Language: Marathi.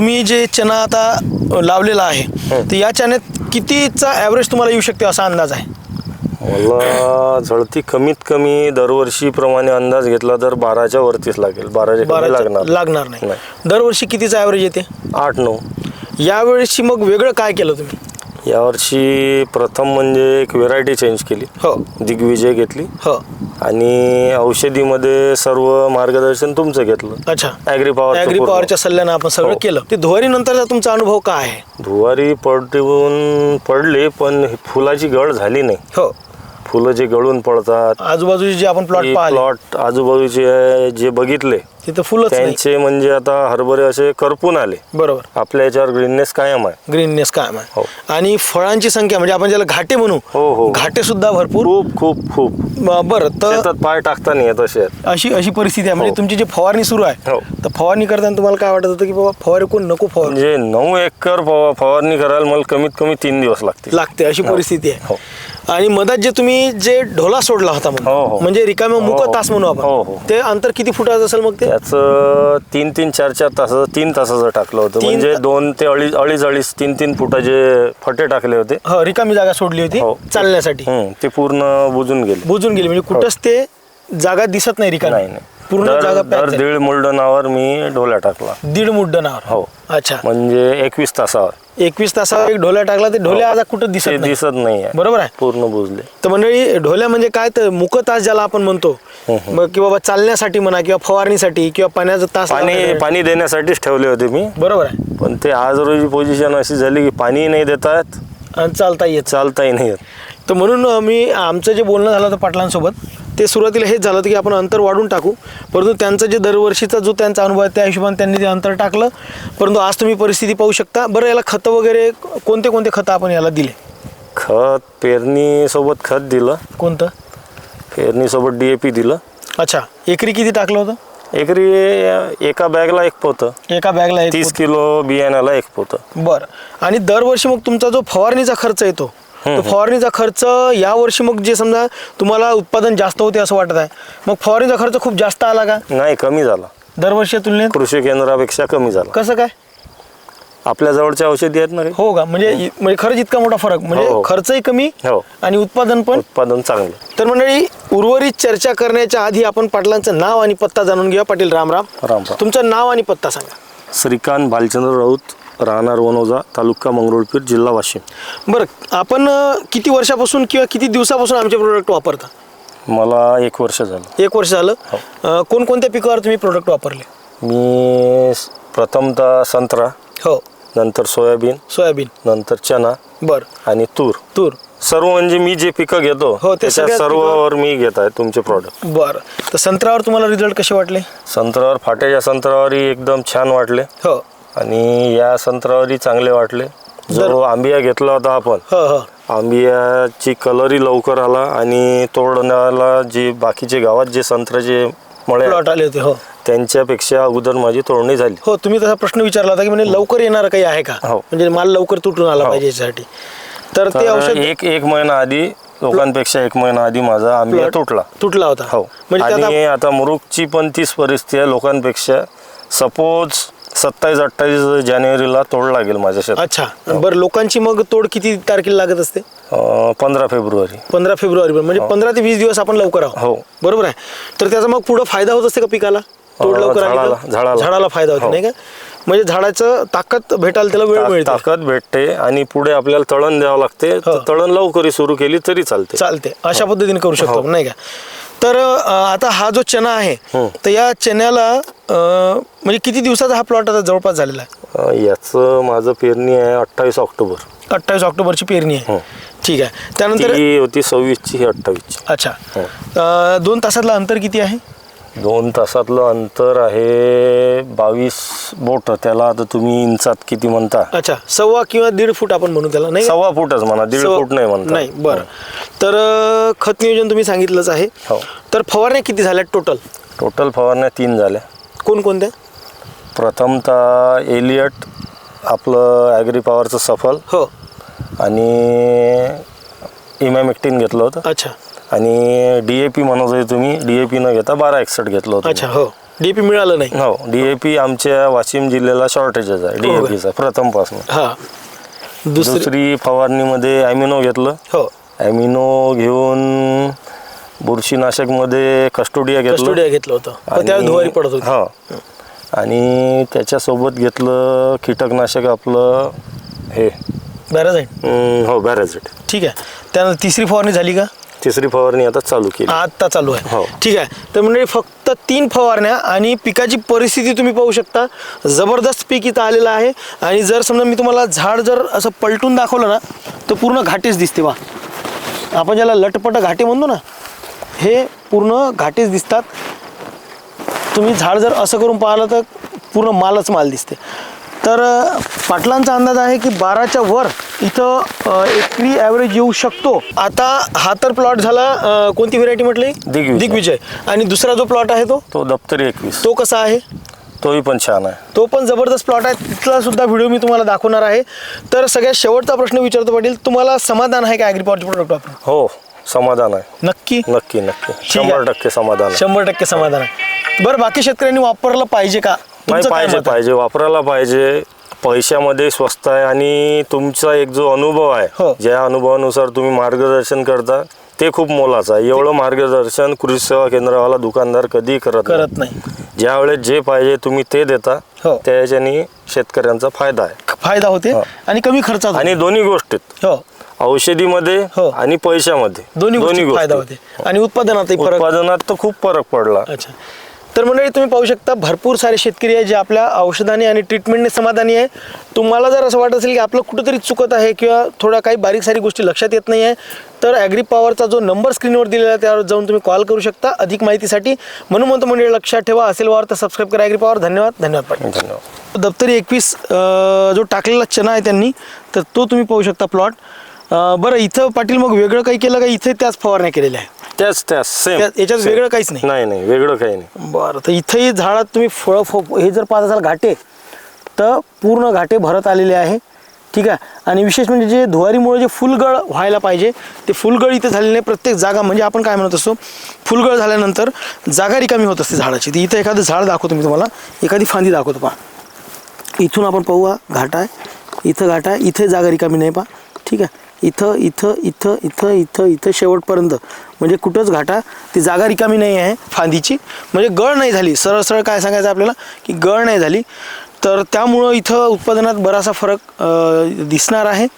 तुम्ही जे चना आता लावलेला आहे तर या चण्यात कितीचा ॲव्हरेज तुम्हाला येऊ शकते असा अंदाज आहे? मला झळती कमीत कमी दरवर्षीप्रमाणे अंदाज घेतला तर बाराच्या वरतीच लागेल. बाराच्या कमी बाराच्या- लागणार लागणार नाही. दरवर्षी कितीचा ॲव्हरेज येते? आठ नऊ. यावेळेसची मग वेगळं काय केलं तुम्ही? यावर्षी प्रथम म्हणजे एक व्हेरायटी चेंज केली. हो. दिग्विजय घेतली. हो. आणि औषधीमध्ये सर्व मार्गदर्शन तुमचं घेतलं. अच्छा. ॲग्री पॉवर ॲग्री पॉवरच्या सल्ल्यानं आपण सगळं हो. केलं. ते धुवारी नंतरचा तुमचा अनुभव काय आहे? धुवारी पडून पडले पण फुलाची गळ झाली नाही. हो. फुलं जे गळून पडतात आजूबाजूचे जे आपण प्लॉट प्लॉट आजूबाजूचे जे बघितले तिथं फुलच नाही त्यांचे म्हणजे आता हरभरे असे करपून आले बरोबर आपल्या याच्यावर ग्रीननेस कायम आहे ग्रीननेस कायम आहे हो. आणि फळांची संख्या म्हणजे आपण ज्याला घाटे म्हणू हो, हो. घाटे सुद्धा भरपूर खूप खूप खूप ब- बरं तर शेतात पाय टाकता नाही येत असे आहेत. अशी अशी परिस्थिती आहे म्हणजे हो. तुमची जी फवारणी सुरू आहे हो. तर फवारणी करताना तुम्हाला काय वाटत होतं की बाबा फवारे कोण नको फवार म्हणजे नऊ एकर फवा- फवारणी करायला मला कमीत कमी तीन दिवस लागतील लागते अशी हो. परिस्थिती आहे हो. आणि मधात जे तुम्ही जे ढोला सोडला होता म्हणून हो. म्हणजे रिकाम्या हो, मुक हो. तास म्हणू हो, आपण हो. ते अंतर किती फुटाचं असेल मग ते त्याचं तीन तीन चार चार तासाचं तीन तासाचं टाकलं होतं. तीन म्हणजे ता- दोन ते अडीच अडीच अडीच तीन तीन फुटाचे फटे टाकले होते. हो रिकामी जागा सोडली होती हो. चालण्यासाठी. ते पूर्ण बुजून गेले. बुजून गेली. म्हणजे कुठंच ते जागा दिसत नाही रिकामी. नाही पूर्ण दर- जागा दर pack झाली. दीड मुलडनावर मी ढोल्या टाकला. दीड मुड्डनावर हो. अच्छा. म्हणजे एकवीस तासावर. एकवीस तासावर एक ढोल्या टाकला ते ढोल्या हो. आता कुठं दिसत ते नाही? दिसत नाही बरोबर आहे? पूर्ण बुजले. तर मंडळी ढोल्या म्हणजे काय? तर मुक तास ज्याला आपण म्हणतो मग की बाबा चालण्यासाठी म्हणा किंवा फवारणीसाठी किंवा पाण्याचा तास पाणी. पाणी देण्यासाठीच ठेवले होते मी. बरोबर आहे. पण ते आज रोजी पोझिशन अशी झाली की पाणी नाही देता येत आणि चालता येत. चालताही नाही येत. तर म्हणून मी आमचं जे बोलणं झालं होतं पाटलांसोबत ते सुरुवातीला हेच झालं होतं की आपण अंतर वाढून टाकू. परंतु त्यांचं जे दरवर्षीचा जो त्यांचा अनुभव आहे त्या हिशोबाने त्यांनी ते अंतर टाकलं. परंतु आज तुम्ही परिस्थिती पाहू शकता. बरं याला खतं वगैरे कोणते कोणते खतं आपण याला दिले? खत पेरणी सोबत खत दिलं. कोणतं? पेरणी सोबत डीएपी दिलं. अच्छा एकरी किती टाकलं होतं? एकरी एका बॅगला एक पोतं. एका बॅगला एक तीस किलो बियाण्याला एक पोतं. बरं. आणि दरवर्षी मग तुमचा जो फवारणीचा खर्च येतो तो फवारणीचा खर्च यावर्षी मग जे समजा तुम्हाला उत्पादन जास्त होते असं वाटत आहे मग फवारणीचा खर्च खूप जास्त आला का? नाही कमी झाला. दरवर्षी तुलनेत? कृषी केंद्रापेक्षा कमी झाला. कसं काय? आपल्या जवळच्या औषधी आहेत ना हो का? म्हणजे म्हणजे खरंच इतका मोठा फरक. म्हणजे हो. खर्चही कमी हो. आणि उत्पादन पण उत्पादन चांगलं. तर मंडळी उर्वरित चर्चा करण्याच्या आधी आपण पाटलांचं नाव आणि पत्ता जाणून घेऊया. पाटील रामराम राम. राम. तुमचं नाव आणि पत्ता सांगा. श्रीकांत भालचंद्र राऊत राहणार वनोजा तालुका मंगरुळपीर जिल्हा वाशिम. बरं आपण अं, किती वर्षापासून किंवा किती दिवसापासून आमचे प्रोडक्ट वापरता? मला एक वर्ष झालं. एक वर्ष झालं. हो. अं, कोणकोणत्या पिकावर तुम्ही प्रोडक्ट वापरले? मी स- प्रथमतः संत्रा हो. नंतर सोयाबीन सोयाबीन. नंतर चना बरं. आणि तूर. तूर. सर्व म्हणजे मी जे पिकं घेतो हो, ते त्याच्या सगळ्याच सर्ववर मी घेत आहे तुमचे प्रॉडक्ट बरं. तर संत्र्यावर तुम्हाला रिझल्ट कसे वाटले? संत्र्यावर फाट्याच्या संत्र्यावरही एकदम छान वाटले. हो. आणि या संत्र्यावरही चांगले वाटले. जो आंबिया घेतला होता आपण हो हो. आंबियाची कलरही लवकर आला आणि तोडण्याला जे बाकीचे गावात जे संत्र्याचे मळे आहेत, प्लॉट आले होते हो. त्यांच्यापेक्षा अगोदर माझी तोडणी झाली. हो तुम्ही तसा प्रश्न विचारला होता की म्हणजे लवकर येणार काही आहे का? हो. म्हणजे माल लवकर तुटून आला हो. पाहिजे तर ते तर औषध एक एक महिना आधी लोकांपेक्षा एक महिना आधी माझा प्लॉट तुटला. तुटला होता. हो. म्हणजे त्यात आणि आता मुरुकची पण तीच परिस्थिती आहे लोकांपेक्षा सपोज सत्तावीस अठ्ठावीस जानेवारीला तोड लागेल माझ्या शेतात. अच्छा. बरं लोकांची मग तोड किती तारखेला लागत असते? अं, पंधरा फेब्रुवारी. पंधरा फेब्रुवारी म्हणजे पंधरा ते वीस दिवस आपण लवकर आहोत. हो. बरोबर आहे. तर त्याचा मग पुढं फायदा होत असते का पिकाला? तोड अं, लवकर आली का? झाडाला- झाडाला. फायदा होतो हो. नाही का? म्हणजे झाडाचं ताकद भेटायला त्याला वेळ ता- मिळते. ताकद भेटते आणि पुढे आपल्याला तळण द्यावं लागते. हो. तळण लवकरी सुरू केली तरी चालते. चालते. अशा पद्धतीने करू शकतो हो. नाही का? तर आता हा जो चना आहे. तर या चण्याला म्हणजे किती दिवसाचा हा प्लॉट आता जवळपास झालेला आहे? याचं माझं पेरणी आहे अठ्ठावीस ऑक्टोबर. अठ्ठावीस ऑक्टोबरची पेरणी आहे. ठीक आहे. त्यानंतर होती सव्वीसची ही अठ्ठावीसची. अच्छा. दोन तासातलं अंतर किती आहे? दोन तासातलं अंतर आहे बावीस बोट. त्याला आता तुम्ही इंचात किती म्हणता? अच्छा सव्वा किंवा दीड फूट आपण म्हणू त्याला नाही? सव्वा फुटच म्हणा दीड सव्वा- फूट नाही म्हणता. नाही बरं. तर अं, खत नियोजन तुम्ही सांगितलंच आहे. हो. तर फवारण्या किती झाल्या टोटल टोटल फवारण्या तीन झाल्या. कोणकोणत्या? प्रथमतः एलियट आपलं ॲग्री पॉवरचं सफल. हो. आणि इमॅमेक्टिन घेतलं होतं. अच्छा. आणि डी ए पी म्हणत होते तुम्ही डी ए पी न घेता बारा एकसठ घेतलं होतं. अच्छा हो. डीपी मिळालं नाही. हो डीएपी आमच्या वाशिम जिल्ह्याला शॉर्टेजेस आहे हो का? डीएपीचा प्रथमपासून. हा. दुसरी दुसरी फवारणीमध्ये ॲमिनो घेतलं. हो. ॲमिनो घेऊन बुरशीनाशकमध्ये कस्टोडिया घेतलं. कस्टोडिया घेतलं होतं. पण धुवारी पडत होती. हो. आणि त्याच्यासोबत घेतलं कीटकनाशक आपलं हे. बरं जाईल हम्म, हो बॅरेझेट ठीक आहे. त्यानंतर तिसरी फवारणी झाली का? तिसरी फवारणी आता चालू केली. आत्ता चालू आहे. हो. ठीक आहे. तर म्हणजे फक्त तीन फवारण्या आणि पिकाची परिस्थिती तुम्ही पाहू शकता. जबरदस्त पीक इथं आलेलं आहे. आणि जर समजा मी तुम्हाला झाड जर असं पलटून दाखवलं ना तर पूर्ण घाटेच दिसते वा आपण ज्याला लटपट घाटे म्हणतो ना हे पूर्ण घाटेच दिसतात. तुम्ही झाड जर असं करून पाहिलं तर पूर्ण मालच माल दिसते. तर अ, पाटलांचा अंदाज आहे की बाराच्या वर इथं एकरी ॲव्हरेज येऊ शकतो. आता हा तर प्लॉट झाला कोणती व्हेरायटी म्हटली? दिग्विजय. दिग्विजय. आणि दुसरा जो प्लॉट आहे तो? तो दप्तरी एकवीस. तो कसा आहे? तोही पण छान आहे. तो पण जबरदस्त प्लॉट आहे. तिथला सुद्धा व्हिडिओ मी तुम्हाला दाखवणार आहे. तर सगळ्यात शेवटचा प्रश्न विचारतो पाटील तुम्हाला समाधान आहे का ॲग्रीपॉवरचे प्रोडक्ट वापरून? हो समाधान आहे. नक्की? नक्की नक्की. शंभर टक्के समाधान शंभर टक्के समाधान आहे. बरं बाकी शेतकऱ्यांनी वापरलं पाहिजे का? पाहिजे? पाहिजे. वापरायला पाहिजे. पैशामध्ये स्वस्त आहे आणि तुमचा एक जो अनुभव हो. आहे ज्या अनुभवानुसार तुम्ही मार्गदर्शन करता ते खूप मोलाचं आहे एवढं मार्गदर्शन कृषी सेवा केंद्रावाला दुकानदार कधी करत नाही. करत नाही ज्या वेळेस जे पाहिजे तुम्ही ते देता हो. त्या याच्यानी शेतकऱ्यांचा फायदा आहे फायदा होते हो. आणि कमी खर्चात होते. आणि दोन्ही गोष्टीत हो औषधीमध्ये हो. आणि पैशामध्ये दोन्ही गोष्टी फायदा होते आणि उत्पादनातही फरक उत्पादनात तर खूप फरक पडला अच्छा तर मंडळी तुम्ही पाहू शकता भरपूर सारे शेतकरी आहे जे आपल्या औषधाने आणि ट्रीटमेंटने समाधानी आहे. तुम्हाला जर असं वाटत असेल की आपलं कुठंतरी चुकत आहे किंवा थोडा काही बारीक सारी गोष्टी लक्षात येत नाही आहे तर ॲग्री पॉवरचा जो नंबर स्क्रीनवर दिलेला आहे त्यावर जाऊन तुम्ही कॉल करू शकता. अधिक माहितीसाठी म्हणून म्हणतो मंडळी लक्षात ठेवा. असेल वावर तर सबस्क्राईब करा. ॲग्री पॉवर धन्यवाद. धन्यवाद पाटील. धन्यवाद. दप्तरी एकवीस जो टाकलेला चना आहे त्यांनी तर तो तुम्ही पाहू शकता प्लॉट बरं इथं पाटील मग वेगळं काही केलं का? इथे त्याच फवारण्या केलेल्या आहे त्याच त्याच सेम त्या- याच्यात वेगळं काहीच नाही. नाही नाही वेगळं काही नाही. बरं तर इथंही झाडात तुम्ही फळं फो हे जर पाहत असाल घाटे तर पूर्ण घाटे भरत आलेले आहे. ठीक आहे? आणि विशेष म्हणजे जे धुवारीमुळे जे फुलगळ व्हायला पाहिजे ते फुलगळ इथे झालेले नाही. प्रत्येक जागा म्हणजे आपण काय म्हणत असतो फुलगळ झाल्यानंतर जागा रिकामी होत असते झाडाची. तर इथं एखादं झाड दाखवतो मी तुम्हाला. एखादी फांदी दाखवतो पहा. इथून आपण पाहूया घाट आहे. इथं घाट आहे. इथे जागा रिकामी नाही पहा. ठीक आहे? इथं इथं इथं इथं इथं इथं शेवटपर्यंत. म्हणजे कुठंच घाटा ती जागा रिकामी नाही आहे फांदीची. म्हणजे गळ नाही झाली. सरळ सरळ काय सांगायचं आपल्याला? की गळ नाही झाली. तर त्यामुळं इथं उत्पादनात बरासा फरक दिसणार आहे.